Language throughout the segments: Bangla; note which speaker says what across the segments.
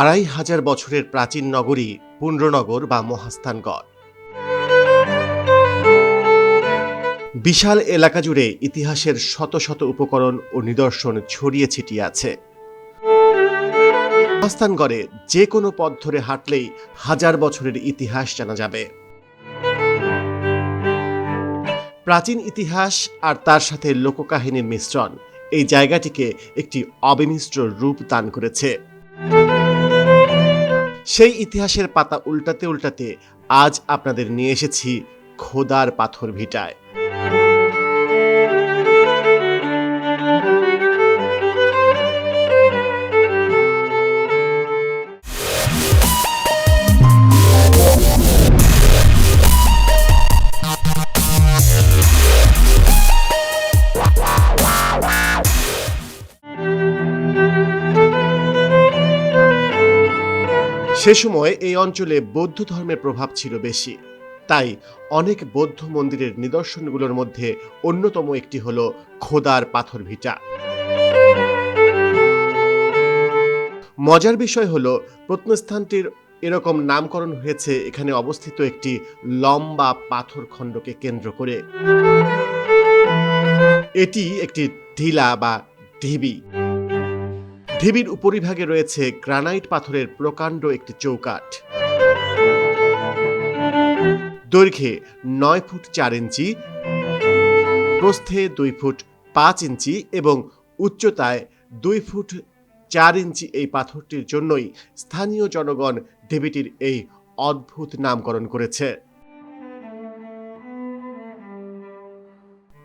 Speaker 1: আড়াই হাজার বছরের প্রাচীন নগরী পুণ্ড্রনগর বা মহাস্থানগড়। বিশাল এলাকা জুড়ে ইতিহাসের শত শত উপকরণ ও নিদর্শন ছড়িয়ে ছিটিয়ে আছে। মহাস্থানগড়ে যে কোনো পথ ধরে হাঁটলেই হাজার বছরের ইতিহাস জানা যাবে। প্রাচীন ইতিহাস আর তার সাথে লোককাহিনীর মিশ্রণ এই জায়গাটিকে একটি অবিমিশ্র রূপ দান করেছে। সেই ইতিহাসের পাতা উল্টাতে উল্টাতে আজ আপনাদের নিয়ে এসেছি খোদার পাথর ভিটায়। সে সময় এই অঞ্চলে বৌদ্ধ ধর্মের প্রভাব ছিল বেশি। তাই অনেক বৌদ্ধ মন্দিরের নিদর্শনগুলোর মধ্যে অন্যতম একটি হল খোদার পাথর ভিটা। মজার বিষয় হল প্রত্নস্থানটির এরকম নামকরণ হয়েছে এখানে অবস্থিত একটি লম্বা পাথর খণ্ডকে কেন্দ্র করে। এটি একটি ঢিলা বা ঢিবি। ঢিবির উপরিভাগে রয়েছে গ্রানাইট পাথরের প্রকাণ্ড একটি চৌকাঠ। দৈর্ঘ্যে নয় ফুট চার ইঞ্চি, প্রস্থে দুই ফুট পাঁচ ইঞ্চি এবং উচ্চতায় দুই ফুট চার ইঞ্চি এই পাথরটির জন্যই স্থানীয় জনগণ ঢিবিটির এই অদ্ভুত নামকরণ করেছে।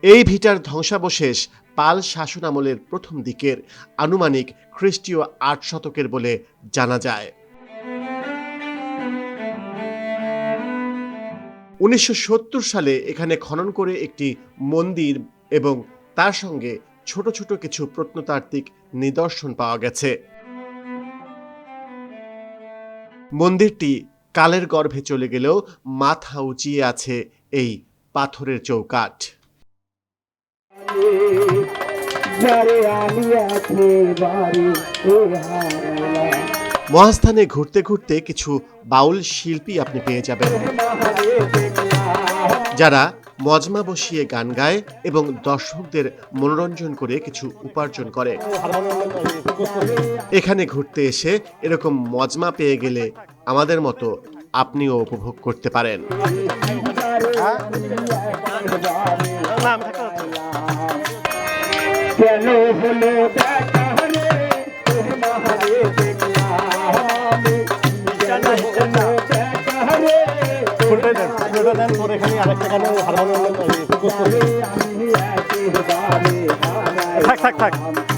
Speaker 1: এই ভিটার ধ্বংসাবশেষ পাল শাসন আমলের প্রথম দিকের আনুমানিক খ্রিস্টীয় আট শতকের বলে জানা যায়। উনিশশো সত্তর সালে এখানে খনন করে একটি মন্দির এবং তার সঙ্গে ছোট ছোট কিছু প্রত্নতাত্ত্বিক নিদর্শন পাওয়া গেছে। মন্দিরটি কালের গর্ভে চলে গেলেও মাথা উঁচিয়ে আছে এই পাথরের চৌকাঠ।
Speaker 2: যারে আমি একেবারে
Speaker 1: মহাস্থানে ঘুরতে ঘুরতে কিছু বাউল শিল্পী আপনি পেয়ে যাবেন। যারা মজমা বসিয়ে গান গায় এবং দর্শকদের মনোরঞ্জন করে কিছু উপার্জন করে। এখানে ঘুরতে এসে এরকম মজমা পেয়ে গেলে আমাদের মতো আপনিও উপভোগ করতে পারেন।
Speaker 2: কেন হলো দেখা রে তোর দেখলাম কেন হলো দেখা রে যারে আমি একেবারে হারাই
Speaker 3: থাক থাক থাক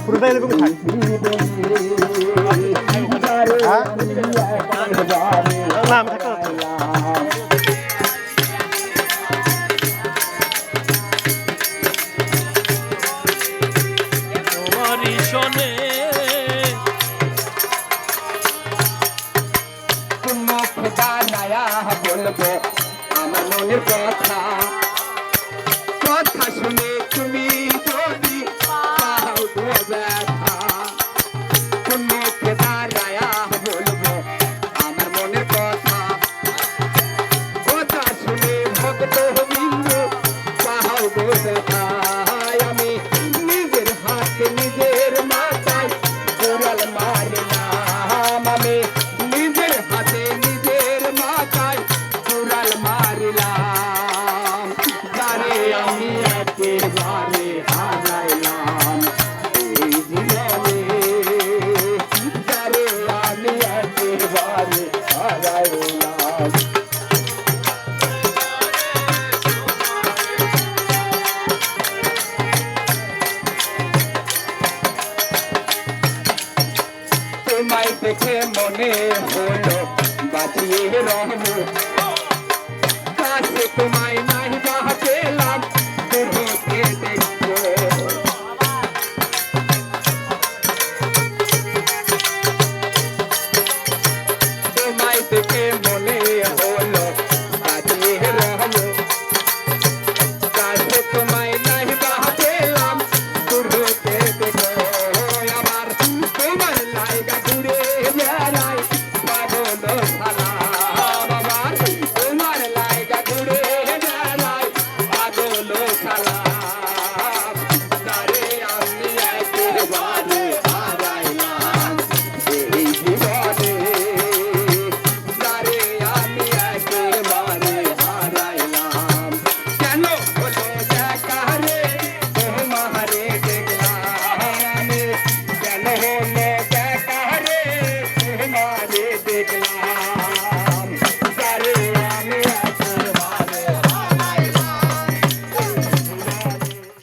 Speaker 3: পুরোটা এরকমই থাক
Speaker 2: যারে
Speaker 3: না আমি
Speaker 2: বলব আমার মনের কথা। কথা শুনে তুমি যদি পাও গো দেখে মনে হলো বাঁচিয়ে রহবো কাছে তোমায়